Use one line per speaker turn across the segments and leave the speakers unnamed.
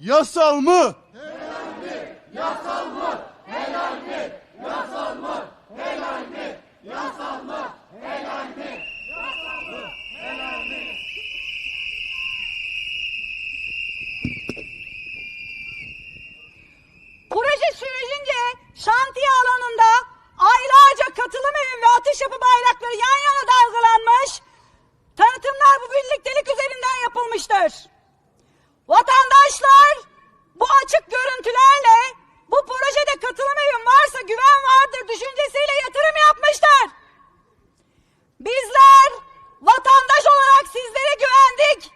Yasal mı?
Proje sürecince şantiye alanında aylarca katılım evi ve atış yapı bayrakları yan yana dalgalanmış, tanıtımlar bu birliktelik üzerinden yapılmıştır. Vatandaşlar bu açık görüntülerle bu projede katılım evim varsa güven vardır düşüncesiyle yatırım yapmıştır. Bizler vatandaş olarak sizlere güvendik.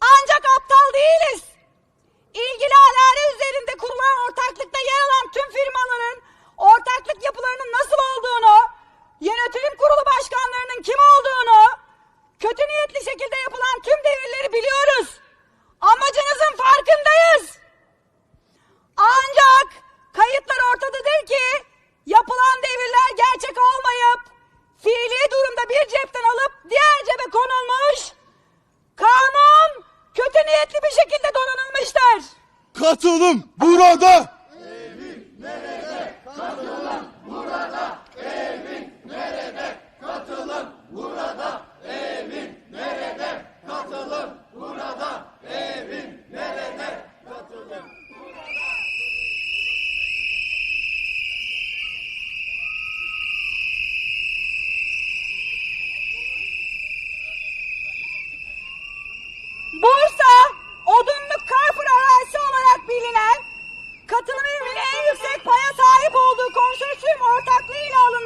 Ancak aptal değiliz. İlgili alare üzerinde kurulan ortaklıkta yer alan tüm firmaların
Katılım burada.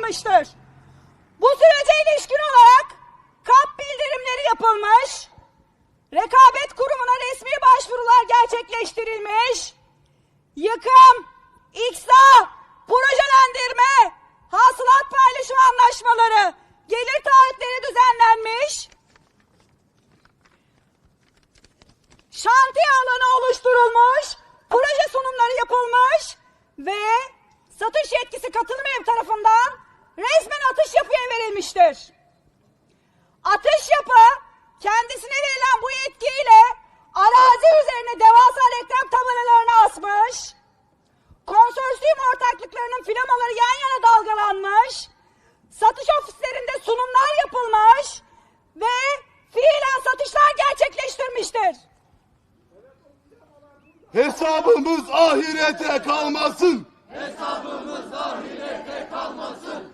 Alınmıştır. Bu sürece ilişkin olarak kap bildirimleri yapılmış, rekabet kurumuna resmi başvurular gerçekleştirilmiş, yıkım, iksa, projelendirme, hasılat paylaşım anlaşmaları, gelir taahhütleri düzenlenmiş, şantiye alanı oluşturulmuş, proje sunumları yapılmış ve satış yetkisi katılım ev tarafından resmen atış yapıya verilmiştir. Atış yapı kendisine verilen bu yetkiyle arazi üzerine devasa reklam tabelalarını asmış, konsorsiyum ortaklıklarının flamaları yan yana dalgalanmış, satış ofislerinde sunumlar yapılmış ve fiilen satışlar gerçekleştirmiştir.
Hesabımız ahirete kalmasın.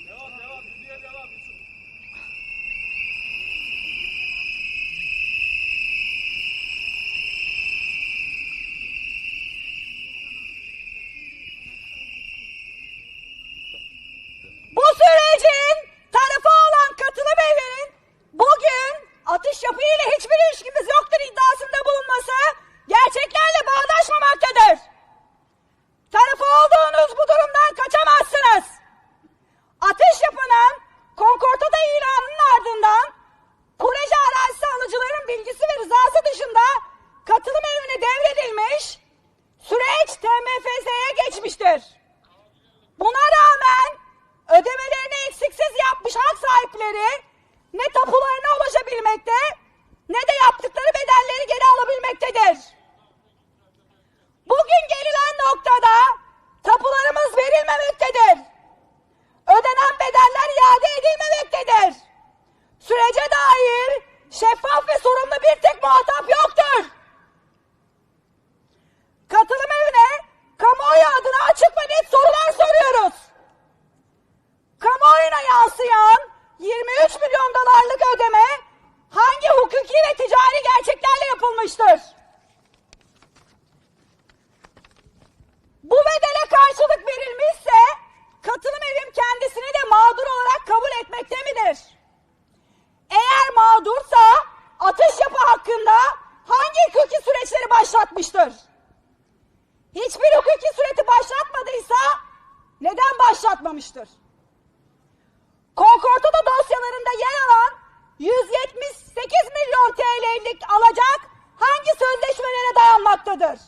yapmış hak sahipleri ne tapularına ulaşabilmekte ne de yaptıkları bedelleri geri alabilmektedir. Bugün gelinen noktada tapularımız verilmemektedir. Ödenen bedeller iade edilmemektedir. Sürece dair şeffaf ve sorumlu bir tek muhatap yoktur. hakkında hangi hukuki süreçleri başlatmıştır? Hiçbir hukuki süreci başlatmadıysa neden başlatmamıştır? Konkordato dosyalarında yer alan 178 milyon TL'lik alacak hangi sözleşmelere dayanmaktadır?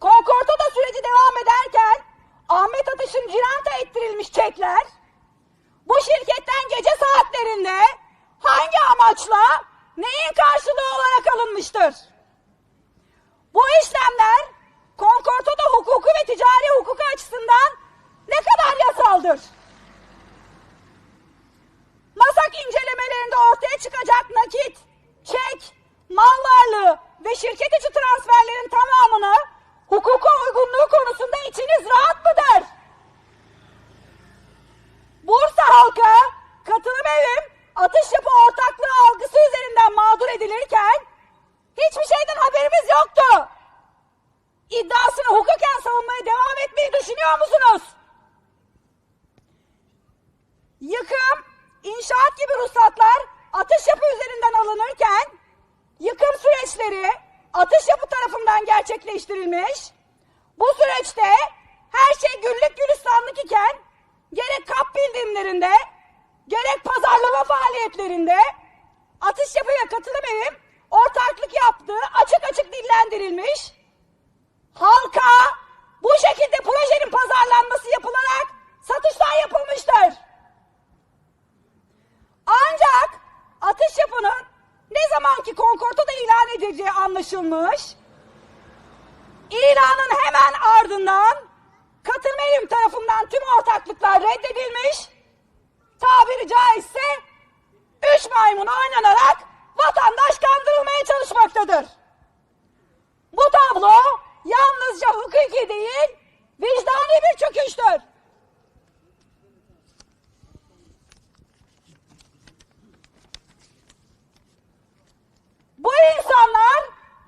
Konkordato süreci devam ederken Ahmet Atış'ın ciranta ettirilmiş çekler bu şirketten gece saatlerinde hangi amaçla neyin karşılığı olarak alınmıştır? Bu işlemler konkordato hukuku ve ticari hukuku açısından ne kadar yasaldır? Masak incelemelerinde ortaya çıkacak nakit, çek, mal varlığı ve şirket içi transferlerin tamamını hukuka uygunluğu konusunda içiniz rahat mıdır? Bursa halkı katılım evim atış yapı ortaklığı algısı üzerinden mağdur edilirken hiçbir şeyden haberimiz yoktu. İddiasını hukuken savunmaya devam etmeyi düşünüyor musunuz? Yıkım, inşaat gibi ruhsatlar atış yapı üzerinden alınırken yıkım süreçleri atış yapı tarafından gerçekleştirilmiş. Bu süreçte her şey güllük gülistanlık iken gerek kap bildirimlerinde gerek pazarlama faaliyetlerinde atış yapı ve katılım ortaklık yaptığı açık açık dillendirilmiş. Halka bu şekilde projenin pazarlanması yapılarak satışlar yapılmıştır. Ancak atış yapının ne zamanki konkorda ilan edileceği anlaşılmış. İlanın hemen ardından katılma tarafından tüm ortaklıklar reddedilmiş. Tabiri caizse üç maymun oynanarak vatandaş kandırılmaya çalışmaktadır. Bu tablo yalnızca hukuki değil, vicdani bir çöküştür. Bu insanlar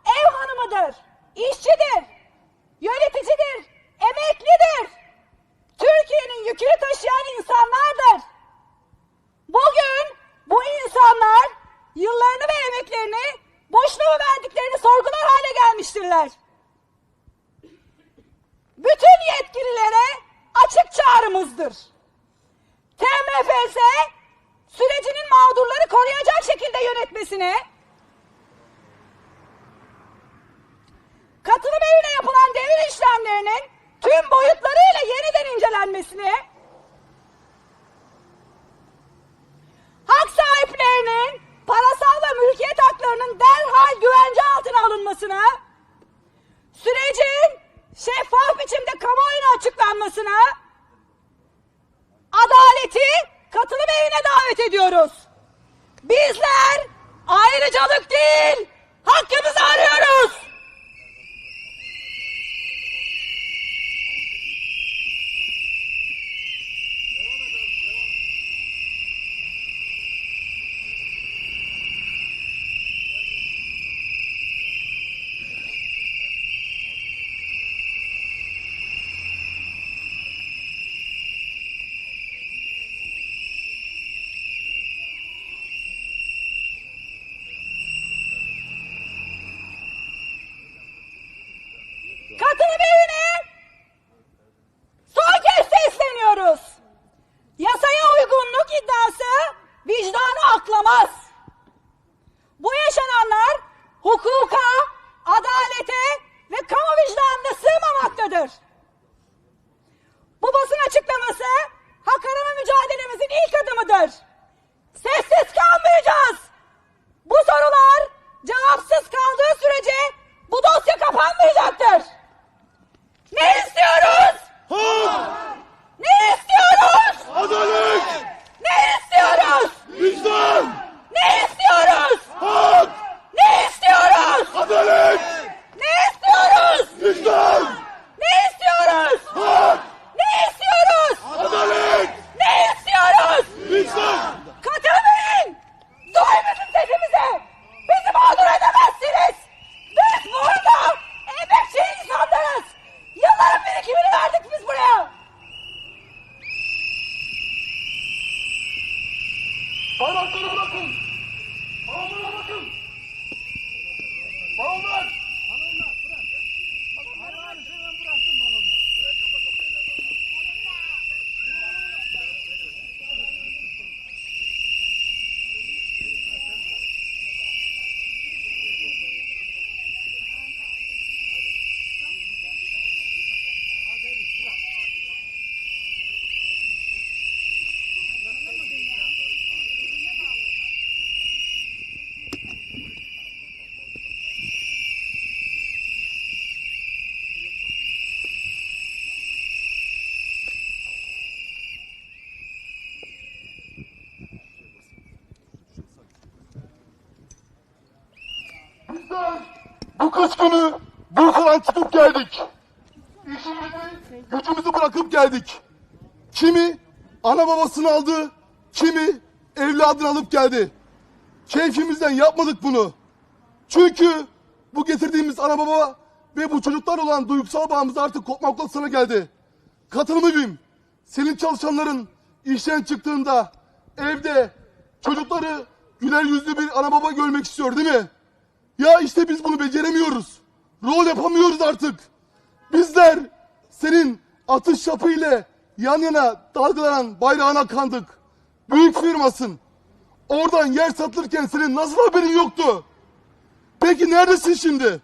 ev hanımıdır, işçidir, yöneticidir, emeklidir. Türkiye'nin yükünü taşıyan insanlardır. Bugün bu insanlar yıllarını ve emeklerini boşuna mı verdiklerini sorgular hale gelmiştirler. Bütün yetkililere açık çağrımızdır. TMFS sürecinin mağdurları koruyacak şekilde yönetmesine, katılım evine yapılan devir işlemlerinin tüm boyutlarıyla yeniden incelenmesine, hak sahiplerinin parasal ve mülkiyet haklarının derhal güvence altına alınmasına, sürecin şeffaf biçimde kamuoyuna açıklanmasına, adaleti katılım evine davet ediyoruz. Bizler ayrıcalık değil, hakkımızı arıyoruz. Vicdanı aklamaz. Bu yaşananlar hukuka, adalete ve kamu vicdanına sığmamaktadır. Bu basın açıklaması hak arama mücadelemizin ilk adımıdır. Sessiz kalmayacağız. Bu sorular cevapsız kaldığı sürece bu dosya kapanmayacaktır. Ne istiyoruz?
Hak,
Ne istiyoruz?
adalet,
Ne istiyoruz?
vicdan,
Ne istiyoruz?
hak,
Ne istiyoruz?
adalet,
Ne istiyoruz?
vicdan,
Ne istiyoruz?
hak,
Ne istiyoruz?
adalet,
Ne istiyoruz?
vicdan.
Katılmayın! Duymasın sesimizi! Bizi mağdur edemezsiniz! Biz burada emekçi insanlarız! Yılların birikimini verdik biz buraya!
Bayrakları bırakın. Balonlara bakın. Balonlar. Kış günü Bursa'dan çıkıp geldik. İşimizi, gücümüzü bırakıp geldik. Kimi ana babasını aldı, kimi evladını alıp geldi. Keyfimizden yapmadık bunu. Çünkü bu getirdiğimiz ana baba ve bu çocuklar olan duygusal bağımız artık kopmak noktasına geldi. Katılımı BİM, senin çalışanların işten çıktığında evde çocukları güler yüzlü bir ana baba görmek istiyor değil mi? Ya işte biz bunu beceremiyoruz. Rol yapamıyoruz artık. Bizler senin atış şapı ile yan yana dalgalanan bayrağına kandık. Büyük firmasın. Oradan yer satılırken senin nasıl haberin yoktu? Peki neredesin şimdi?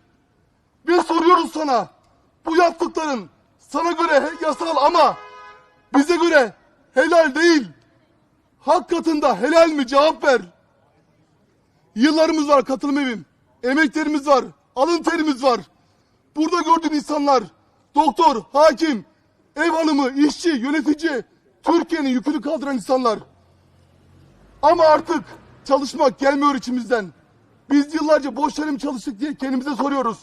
Biz soruyoruz sana. Bu yaptıkların sana göre yasal ama bize göre helal değil. Hak katında helal mi cevap ver. Yıllarımız var katılım evim. Emeklerimiz var. Alın terimiz var. Burada gördüğün insanlar doktor, hakim, ev hanımı, işçi, yönetici, Türkiye'nin yükünü kaldıran insanlar. Ama artık çalışmak gelmiyor içimizden. Biz yıllarca boş yere mi çalıştık diye kendimize soruyoruz.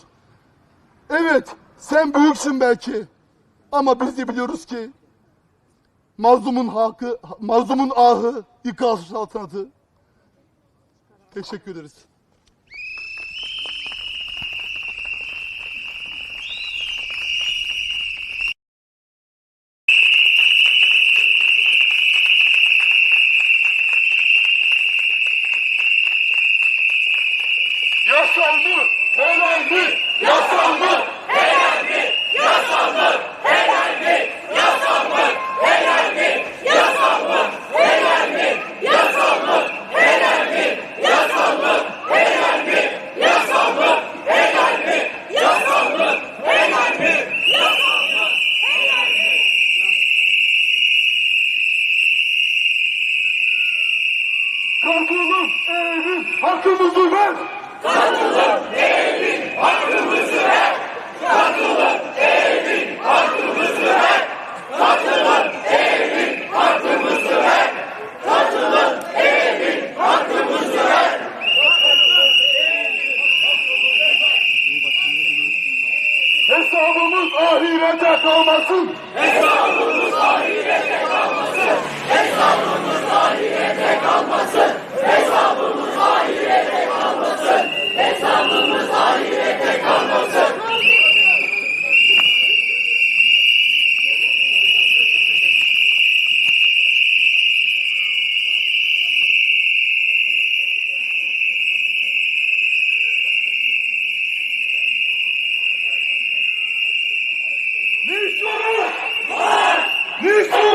Evet, sen büyüksün belki. Ama biz de biliyoruz ki mazlumun hakkı, mazlumun ahı ikaz saltanatı. Teşekkür ederiz. Yasal mı? Helal mi? Yasal mı? Katılım evin hakkımızı ver. Katılın devrin hakkımızı ver. Ahirete kalmasın. Hesabımız ahirete kalmasın. Hesabımız ahirete kalmasın. Hesabımız adımız ahirete kalmasın. Müslüman! Müslüman!